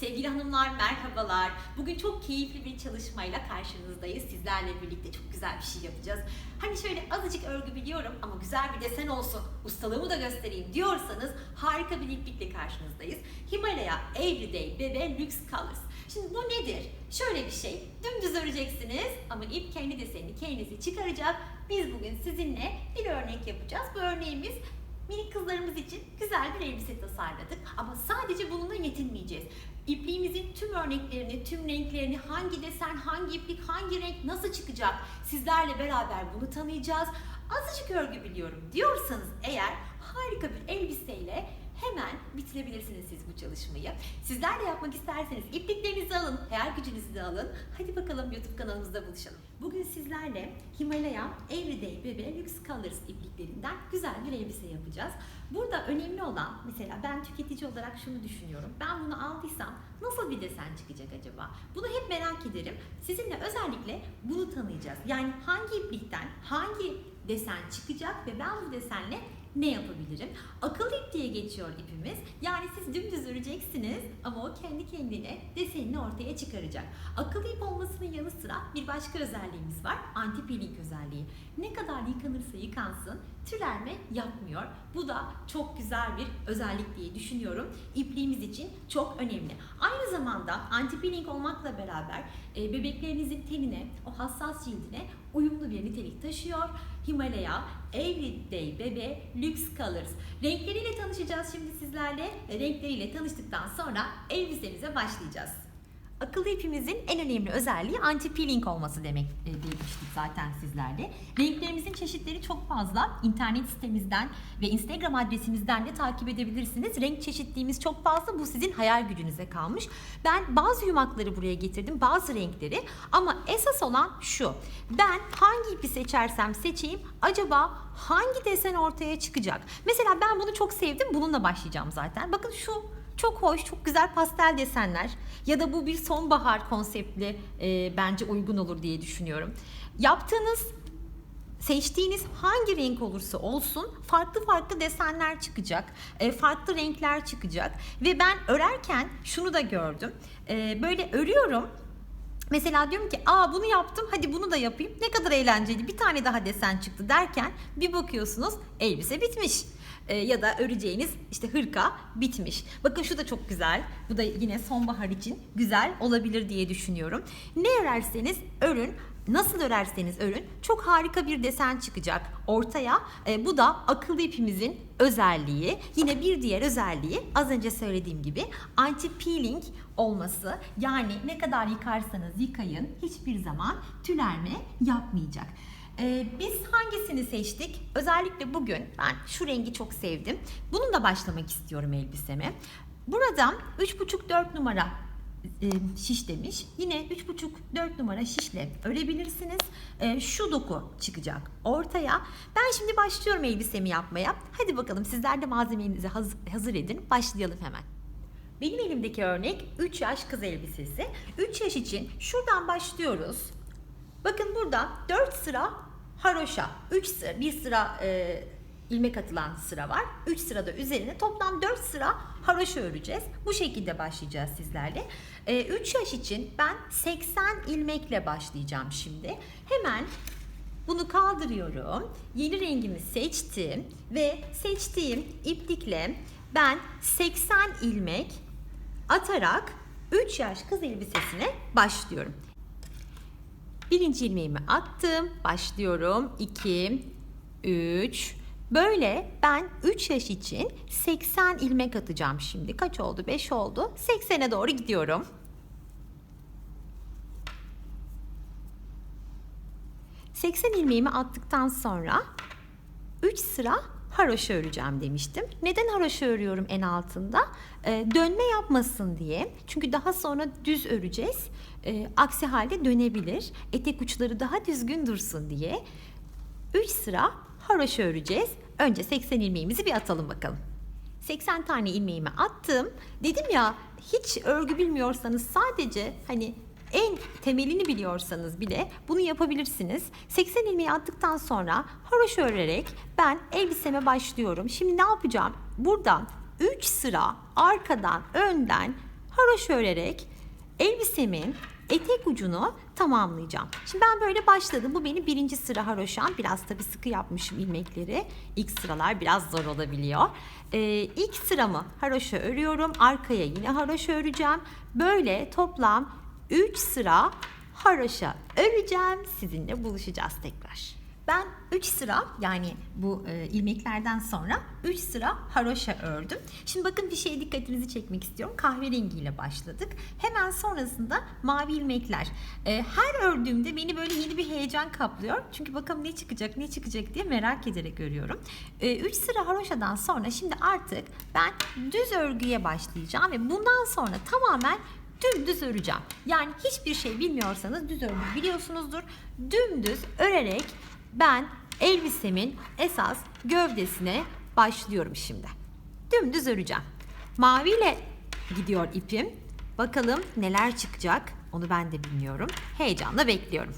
Sevgili hanımlar merhabalar. Bugün çok keyifli bir çalışmayla karşınızdayız. Sizlerle birlikte çok güzel bir şey yapacağız. Hani şöyle azıcık örgü biliyorum ama güzel bir desen olsun, ustalığımı da göstereyim diyorsanız harika bir iplikle karşınızdayız. Himalaya Everyday Bebe Lux Colors. Şimdi bu nedir? Şöyle bir şey, dümdüz öreceksiniz ama ip kendi desenini kendisi çıkaracak. Biz bugün sizinle bir örnek yapacağız. Bu örneğimiz minik kızlarımız için güzel bir elbise tasarladık. Ama sadece bununla yetinmeyeceğiz. İpliğimizin tüm örneklerini, tüm renklerini, hangi desen, hangi iplik, hangi renk nasıl çıkacak sizlerle beraber bunu tanıyacağız. Azıcık örgü biliyorum diyorsanız eğer harika bir elbiseyle hemen bitirebilirsiniz siz bu çalışmayı. Sizler de yapmak isterseniz ipliklerinizi alın, hayal gücünüzü de alın. Hadi bakalım YouTube kanalımızda buluşalım. Bugün sizlerle Himalaya Everyday Bebe Lux Colors ipliklerinden güzel bir elbise yapacağız. Burada önemli olan mesela ben tüketici olarak şunu düşünüyorum. Ben bunu aldıysam nasıl bir desen çıkacak acaba? Bunu hep merak ederim. Sizinle özellikle bunu tanıyacağız. Yani hangi iplikten hangi desen çıkacak ve ben bu desenle ne yapabilirim? Akıllı ip diye geçiyor ipimiz. Yani siz dümdüz öreceksiniz ama o kendi kendine desenini ortaya çıkaracak. Akıllı ip olmasının yanı sıra bir başka özelliğimiz var. Anti peeling özelliği. Ne kadar yıkanırsa yıkansın tülerme yapmıyor. Bu da çok güzel bir özellik diye düşünüyorum. İpliğimiz için çok önemli. Aynı zamanda anti peeling olmakla beraber e, bebeklerinizin tenine, o hassas cildine uyumlu bir nitelik taşıyor. Himalaya Everyday Bebe Lux Colors. Renkleriyle tanışacağız şimdi sizlerle. Renkleriyle tanıştıktan sonra elbisemize başlayacağız. Akıllı ipimizin en önemli özelliği anti peeling olması demek e, demiştik zaten sizlerle. Renklerimizin çeşitleri çok fazla. İnternet sitemizden ve Instagram adresimizden de takip edebilirsiniz. Renk çeşitliğimiz çok fazla. Bu sizin hayal gücünüze kalmış. Ben bazı yumakları buraya getirdim, bazı renkleri. Ama esas olan şu. Ben hangi ipi seçersem seçeyim acaba hangi desen ortaya çıkacak? Mesela ben bunu çok sevdim. Bununla başlayacağım zaten. Bakın şu çok hoş, çok güzel pastel desenler ya da bu bir sonbahar konseptli e, bence uygun olur diye düşünüyorum. Yaptığınız seçtiğiniz hangi renk olursa olsun farklı farklı desenler çıkacak, e, farklı renkler çıkacak ve ben örerken şunu da gördüm. E, böyle örüyorum. Mesela diyorum ki aa bunu yaptım hadi bunu da yapayım ne kadar eğlenceli bir tane daha desen çıktı derken bir bakıyorsunuz elbise bitmiş. E, ya da öreceğiniz işte hırka bitmiş. Bakın şu da çok güzel. Bu da yine sonbahar için güzel olabilir diye düşünüyorum. Ne örerseniz örün Nasıl örerseniz örün çok harika bir desen çıkacak ortaya. E, bu da akıllı ipimizin özelliği. Yine bir diğer özelliği az önce söylediğim gibi anti peeling olması. Yani ne kadar yıkarsanız yıkayın hiçbir zaman tülerme yapmayacak. Ee, biz hangisini seçtik? Özellikle bugün ben şu rengi çok sevdim. Bununla başlamak istiyorum elbiseme. Burada 3,5-4 numara e, şiş demiş. Yine 3,5-4 numara şişle örebilirsiniz. E, şu doku çıkacak ortaya. Ben şimdi başlıyorum elbisemi yapmaya. Hadi bakalım sizler de malzemenizi hazır, hazır edin. Başlayalım hemen. Benim elimdeki örnek 3 yaş kız elbisesi. 3 yaş için şuradan başlıyoruz. Bakın burada 4 sıra haroşa, 3 sıra, bir sıra e, ilmek atılan sıra var. 3 sırada üzerine toplam 4 sıra haroşa öreceğiz. Bu şekilde başlayacağız sizlerle. E, 3 yaş için ben 80 ilmekle başlayacağım şimdi. Hemen bunu kaldırıyorum. Yeni rengimi seçtim ve seçtiğim iplikle ben 80 ilmek atarak 3 yaş kız elbisesine başlıyorum. Birinci ilmeğimi attım. Başlıyorum. 2, 3. Böyle ben 3 yaş için 80 ilmek atacağım şimdi. Kaç oldu? 5 oldu. 80'e doğru gidiyorum. ...80 ilmeğimi attıktan sonra 3 sıra haroşa öreceğim demiştim. Neden haroşa örüyorum en altında? Ee, dönme yapmasın diye. Çünkü daha sonra düz öreceğiz. Ee, aksi halde dönebilir. Etek uçları daha düzgün dursun diye. 3 sıra haroşa öreceğiz. Önce 80 ilmeğimizi bir atalım bakalım. 80 tane ilmeğimi attım. Dedim ya hiç örgü bilmiyorsanız sadece hani en temelini biliyorsanız bile bunu yapabilirsiniz. 80 ilmeği attıktan sonra haroşa örerek ben elbiseme başlıyorum. Şimdi ne yapacağım? Buradan 3 sıra arkadan önden haroşa örerek elbisemin etek ucunu tamamlayacağım. Şimdi ben böyle başladım. Bu benim birinci sıra haroşam. Biraz tabii sıkı yapmışım ilmekleri. İlk sıralar biraz zor olabiliyor. Ee, ilk sıramı haroşa örüyorum. Arkaya yine haroşa öreceğim. Böyle toplam 3 sıra haroşa öreceğim. Sizinle buluşacağız tekrar. Ben 3 sıra yani bu e, ilmeklerden sonra 3 sıra haroşa ördüm. Şimdi bakın bir şeye dikkatinizi çekmek istiyorum. Kahverengiyle başladık. Hemen sonrasında mavi ilmekler. E, her ördüğümde beni böyle yeni bir heyecan kaplıyor. Çünkü bakalım ne çıkacak ne çıkacak diye merak ederek örüyorum. 3 sıra haroşadan sonra şimdi artık ben düz örgüye başlayacağım ve bundan sonra tamamen dümdüz öreceğim. Yani hiçbir şey bilmiyorsanız düz örgü biliyorsunuzdur. Dümdüz örerek ben elbisemin esas gövdesine başlıyorum şimdi. Dümdüz öreceğim. Maviyle gidiyor ipim. Bakalım neler çıkacak onu ben de bilmiyorum. Heyecanla bekliyorum.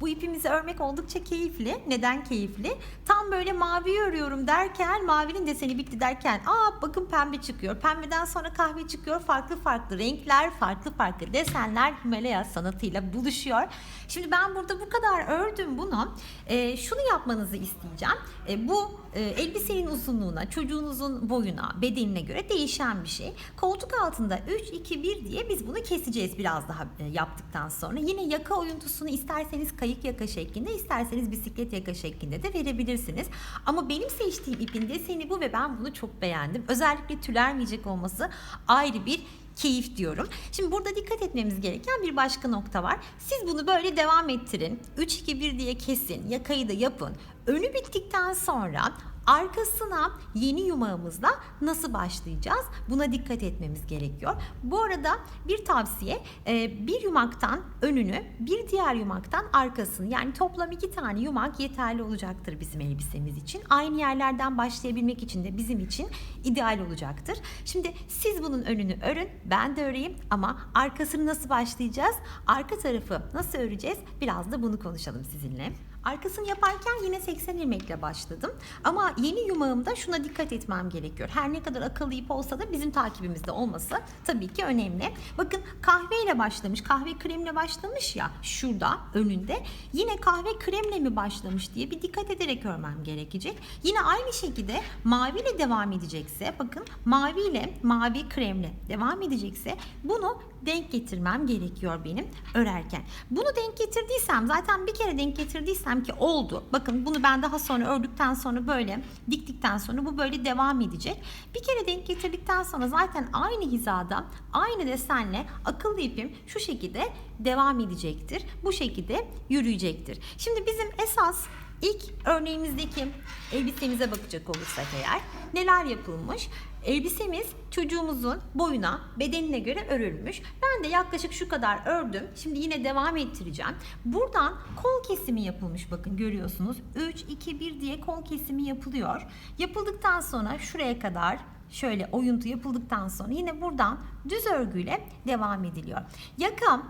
Bu ipimizi örmek oldukça keyifli. Neden keyifli? Tam böyle mavi örüyorum derken, mavinin deseni bitti derken, aa bakın pembe çıkıyor. Pembeden sonra kahve çıkıyor. Farklı farklı renkler, farklı farklı desenler Himalaya sanatıyla buluşuyor. Şimdi ben burada bu kadar ördüm bunu. Ee, şunu yapmanızı isteyeceğim. Ee, bu e, elbisenin uzunluğuna, çocuğunuzun boyuna, bedenine göre değişen bir şey. Koltuk altında 3, 2, 1 diye biz bunu keseceğiz biraz daha e, yaptıktan sonra. Yine yaka oyuntusunu isterseniz kayık yaka şeklinde, isterseniz bisiklet yaka şeklinde de verebilirsiniz. Ama benim seçtiğim ipin deseni bu ve ben bunu çok beğendim. Özellikle tülermeyecek olması ayrı bir keyif diyorum. Şimdi burada dikkat etmemiz gereken bir başka nokta var. Siz bunu böyle devam ettirin. 3 2 1 diye kesin. Yakayı da yapın. Önü bittikten sonra arkasına yeni yumağımızla nasıl başlayacağız? Buna dikkat etmemiz gerekiyor. Bu arada bir tavsiye e, bir yumaktan önünü bir diğer yumaktan arkasını yani toplam iki tane yumak yeterli olacaktır bizim elbisemiz için. Aynı yerlerden başlayabilmek için de bizim için ideal olacaktır. Şimdi siz bunun önünü örün ben de öreyim ama arkasını nasıl başlayacağız? Arka tarafı nasıl öreceğiz? Biraz da bunu konuşalım sizinle. Arkasını yaparken yine 80 ilmekle başladım. Ama yeni yumağımda şuna dikkat etmem gerekiyor. Her ne kadar akıllı ip olsa da bizim takibimizde olması tabii ki önemli. Bakın kahveyle başlamış, kahve kremle başlamış ya şurada önünde. Yine kahve kremle mi başlamış diye bir dikkat ederek örmem gerekecek. Yine aynı şekilde maviyle devam edecekse bakın maviyle mavi kremle devam edecekse bunu denk getirmem gerekiyor benim örerken. Bunu denk getirdiysem zaten bir kere denk getirdiysem ki oldu. Bakın bunu ben daha sonra ördükten sonra böyle diktikten sonra bu böyle devam edecek. Bir kere denk getirdikten sonra zaten aynı hizada aynı desenle akıllı ipim şu şekilde devam edecektir. Bu şekilde yürüyecektir. Şimdi bizim esas İlk örneğimizdeki elbisemize bakacak olursak eğer neler yapılmış? Elbisemiz çocuğumuzun boyuna, bedenine göre örülmüş. Ben de yaklaşık şu kadar ördüm. Şimdi yine devam ettireceğim. Buradan kol kesimi yapılmış bakın görüyorsunuz. 3, 2, 1 diye kol kesimi yapılıyor. Yapıldıktan sonra şuraya kadar şöyle oyuntu yapıldıktan sonra yine buradan düz örgüyle devam ediliyor. Yakam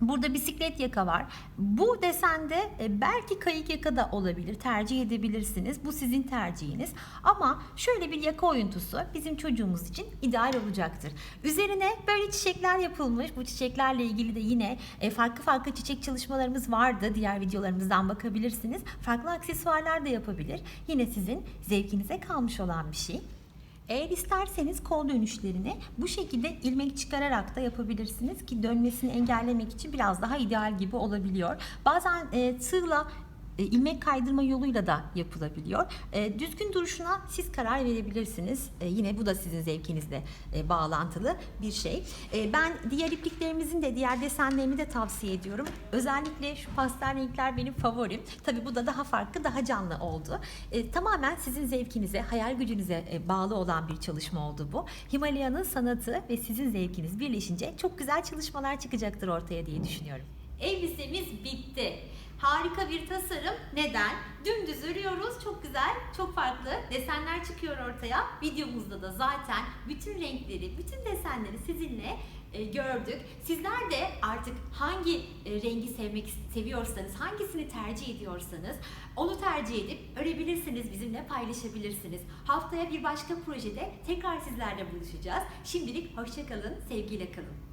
Burada bisiklet yaka var. Bu desende e, belki kayık yaka da olabilir. Tercih edebilirsiniz. Bu sizin tercihiniz. Ama şöyle bir yaka oyuntusu bizim çocuğumuz için ideal olacaktır. Üzerine böyle çiçekler yapılmış. Bu çiçeklerle ilgili de yine e, farklı farklı çiçek çalışmalarımız vardı. Diğer videolarımızdan bakabilirsiniz. Farklı aksesuarlar da yapabilir. Yine sizin zevkinize kalmış olan bir şey. Eğer isterseniz kol dönüşlerini bu şekilde ilmek çıkararak da yapabilirsiniz ki dönmesini engellemek için biraz daha ideal gibi olabiliyor. Bazen e, tığla e, ilmek kaydırma yoluyla da yapılabiliyor. E, düzgün duruşuna siz karar verebilirsiniz. E, yine bu da sizin zevkinizle e, bağlantılı bir şey. E, ben diğer ipliklerimizin de diğer desenlerini de tavsiye ediyorum. Özellikle şu pastel renkler benim favorim. Tabii bu da daha farklı, daha canlı oldu. E, tamamen sizin zevkinize, hayal gücünüze e, bağlı olan bir çalışma oldu bu. Himalaya'nın sanatı ve sizin zevkiniz birleşince çok güzel çalışmalar çıkacaktır ortaya diye düşünüyorum. Elbisemiz bitti. Harika bir tasarım. Neden? Dümdüz örüyoruz. Çok güzel, çok farklı desenler çıkıyor ortaya. Videomuzda da zaten bütün renkleri, bütün desenleri sizinle e, gördük. Sizler de artık hangi e, rengi sevmek seviyorsanız, hangisini tercih ediyorsanız onu tercih edip örebilirsiniz, bizimle paylaşabilirsiniz. Haftaya bir başka projede tekrar sizlerle buluşacağız. Şimdilik hoşçakalın, sevgiyle kalın.